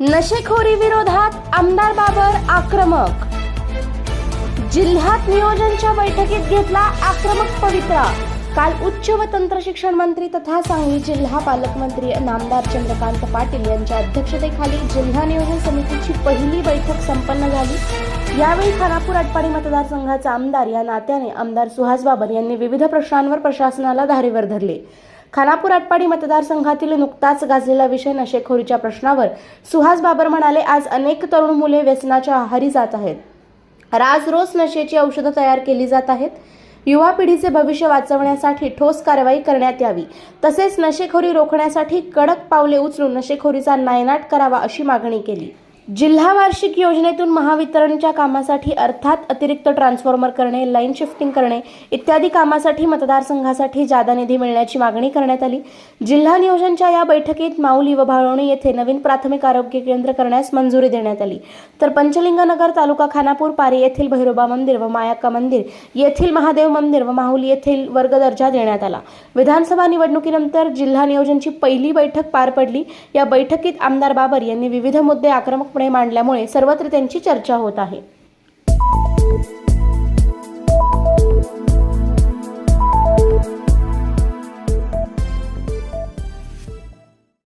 नशेखोरी विरोधात आमदार बाबर आक्रमक. जिल्ह्यात नियोजनच्या बैठकीत घेतला आक्रमक पवित्रा. काल उच्च व तंत्र शिक्षण मंत्री तथा सांगली जिल्हा पालकमंत्री नामदार चंद्रकांत पाटील यांच्या अध्यक्षतेखाली जिल्हा नियोजन समितीची पहिली बैठक संपन्न झाली. यावेळी खानापूर आटपाडी मतदारसंघाचा आमदार या नात्याने आमदार सुहास बाबर यांनी विविध प्रश्नांवर प्रशासनाला धारेवर धरले. खानापूर आटपाडी मतदारसंघातील नुकताच गाजलेला विषय नशेखोरीच्या प्रश्नावर सुहास बाबर म्हणाले आज अनेक तरुण मुले व्यसनाच्या आहारी जात आहेत. राज रोज नशेची औषधं तयार केली जात आहेत. युवा पिढीचे भविष्य वाचवण्यासाठी ठोस कारवाई करण्यात यावी. तसेच नशेखोरी रोखण्यासाठी कडक पावले उचलून नशेखोरीचा नायनाट करावा अशी मागणी केली. जिल्हा वार्षिक योजनेतून महावितरणच्या कामासाठी अर्थात अतिरिक्त ट्रान्सफॉर्मर करणे लाईन शिफ्टिंग करणे इत्यादी कामासाठी मतदारसंघासाठी जादा निधी मिळण्याची मागणी करण्यात आली. जिल्हा नियोजनच्या या बैठकीत माऊली व भाळवणी येथे नवीन प्राथमिक आरोग्य केंद्र करण्यास मंजुरी देण्यात आली. तर पंचलिंगनगर तालुका खानापूर पारी येथील भैरोबा मंदिर व मायाक्का मंदिर येथील महादेव मंदिर व माहुली येथील वर्ग दर्जा देण्यात आला. विधानसभा निवडणुकीनंतर जिल्हा नियोजनची पहिली बैठक पार पडली. या बैठकीत आमदार बाबर यांनी विविध मुद्दे आक्रमक आक्रमकपणे मांडल्यामुळे सर्वत्र त्यांची चर्चा होत आहे.